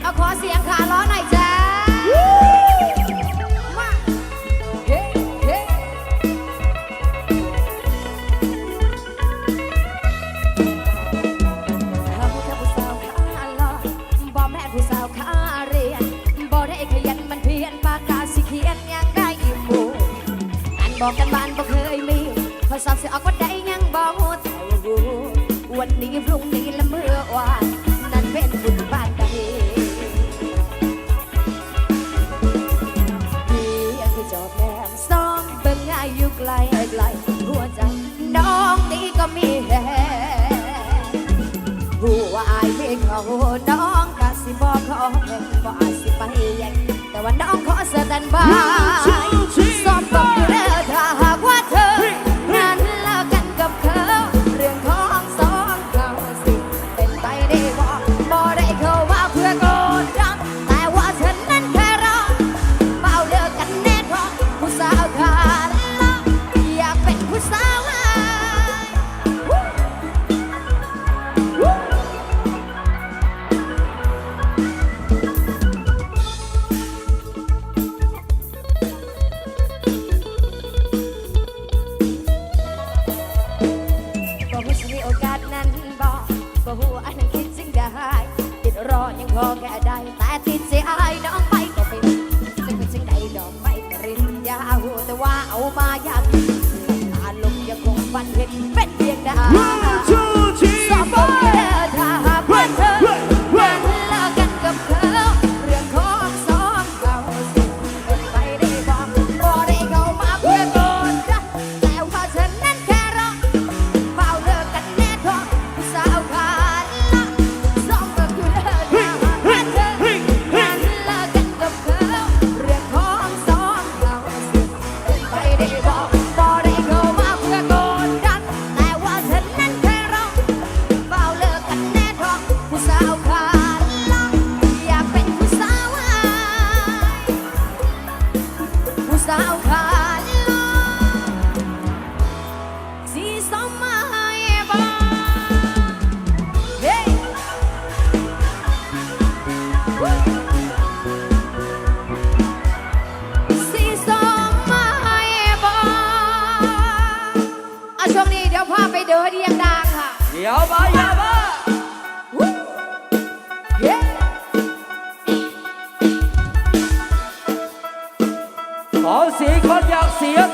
เอาขอเสียงขาล้อหน่อยจ้ามาเฮ้เฮ้ข้าผู้ข้าผู้สาวขาล้อบ่แม่นผู้สาวขาเรียนบ่ได้ขยันมันเพียนปากกาสิเขียนยังได้อีกหมู่อันบอกกันบ้านบ่เคยมีพอสอบสิออกว่า นนี้พรุ่งนี้และเมื่อวานนั้นเป็นบุญบ้านใดเพียงที่จอบแนมซ้อมเบิ่งง่ายอยู่ไกลไกลหัวใจน้องนี้ก็มีแฮหัวอายเพลงเขาน้องกะสิบอกขอแข่งบ่อาจสิไปแย่งแต่ว่าน้องขอสแตนบายสอบตกอยู่เด้อ เอามาอยากกินตาลมยังคงฟันเห็น อะช่วงนี้เดี๋ยวพาไปเดินเรียงดังค่ะ เดี๋ยวมาอย่ามาเฮ้ขอเสียงคนอยากเสียตั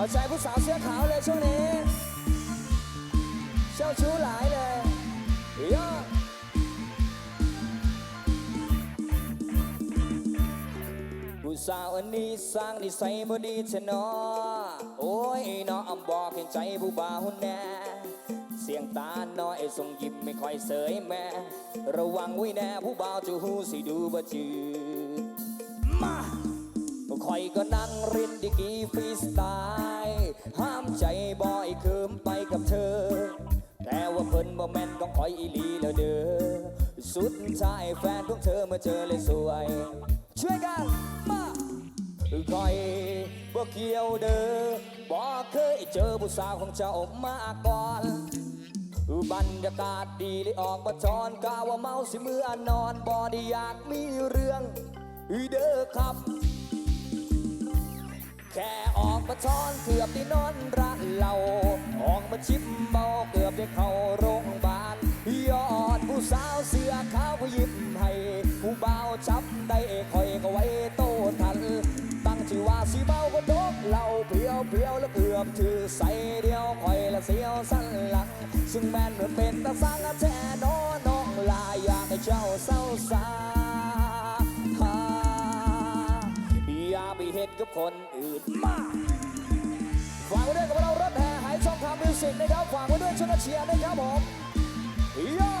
เอาใจผู้สาวเสื้อขาวเลยช่วงนี้ เจ้าชู้หลายเลยเยอผู้สาวอันนี้สร้างนิสัยบ่ดีเชะเนอโอ้ยน้องอำบอกให้ใจผู้บ่าวแน่เสียงตาน้อยส่งยิ้มไม่ค่อยเสยแม่ ระวังไว้แน่ผู้บ่าวจะหูสิดูบ่จืดมาคอยก็นั่งเรียนดีกีฟรีสไตล์ ห้ามใจบ่อยคิมไปกับเธอ แต่ว่าเพิ่นบ่แม่นต้องคอยอีหลีแล้วเด้อสุดท้ายแฟนของเธอมาเจอเลยสวย ช่วยกันมาคอยบ่เกี่ยวเด้อบ่เคยเจอผู้สาวของเจ้ามาก่อนบรรยากาศดีเลยออกมาทอนกาว่าเมาสิเมื่อนอนบ่ได้อยากมีเรื่องเด้อครับ แค่ออกมาทอนเกือบได้นอนร้านเหล้าออกมาชิมเมาเกือบได้เข้าโรงพยาบาลยอดผู้สาวเสื้อขาวก็ยิ้มให้ผู้บ่าวจับได้คอยก็ไว้โตทัน ตั้งชื่อว่าสีเมาก็ดกเหล้าเพียวเพียวแล้วเกือบถือใส่เดียวคอยละเสียวสันหลัง ซึ่งแม่นเหมือนเป็นตาสังแท้นอน้องลายอยากให้เจ้าเศร้าสาอย่า กับคนอื่นมาฝากไว้ด้วยกับเรารถแห่หายช่องทางมิวสิกนะครับฝากไว้ด้วยช่วยกันเชียร์นะครับผมย่า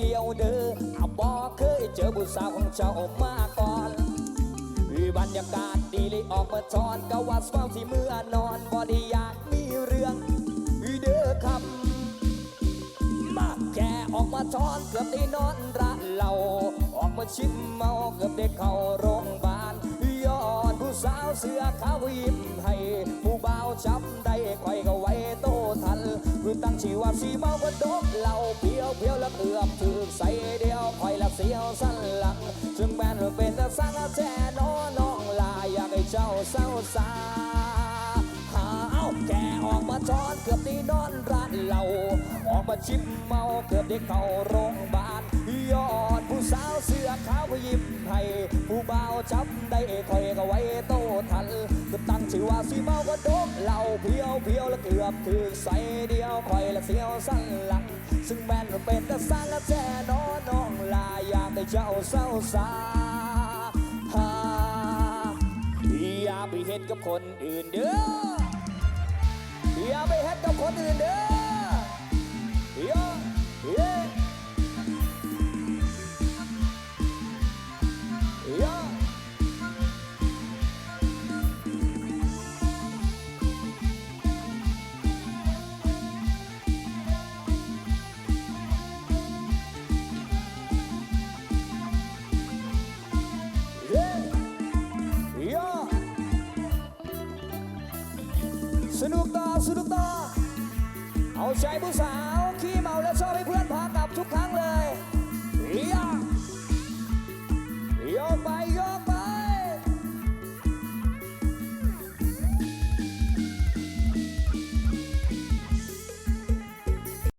กเกี่ยวเด้อาบอกเคยเจอบุสาวของเจ้ามาก่อนบรรยากาศดีเลยออกมาทอนก็ว่าสวาที่เมื่อนอนบ่ได้อยากมีเรื่องเด้อคำมาแค่ออกมาทอนเกือบได้นอนร้านเหล้าออกมาชิมเมาเกือบได้เข้าโรงพยาบาลยอดผู้สาวเสื้อขาวยิ้มให้ผู้บ่าวจำได้คอยก็ไว้ คือตั้งชีว่าสีเมาก็ดกเหล่าเพียวเพียวแล้วเกือบถึกใส่เดียวคอยละเสียวสันหลังจึงแม่นเป็นแต่สังแท้น้อน้องลาอยากให้เจ้าเศร้าสา จอนเกือบได้นอนร้านเหล้าออกมาชิมเมาเกือบได้เข้าโรงพยาบาลยอดผู้สาวเสื้อขาวยิ้มให้ผู้บ่าวจำได้คอยก็ไว้โตทันก็ตั้งชื่อว่าสีเมาก็ดกเหล้าเพียวเพียวแล้วเกือบถึงใส่เดียวคอยละเสียวสันหลัง ซึ่งแม่นเป็นแต่สร้างและแจนอน้องลาอยากให้เจ้าเศร้าสาอย่าไปเฮ็ดกับคนอื่นเด้อ อย่าไปเฮ็ดกับคนอื่นเด้อ ต่อสนุก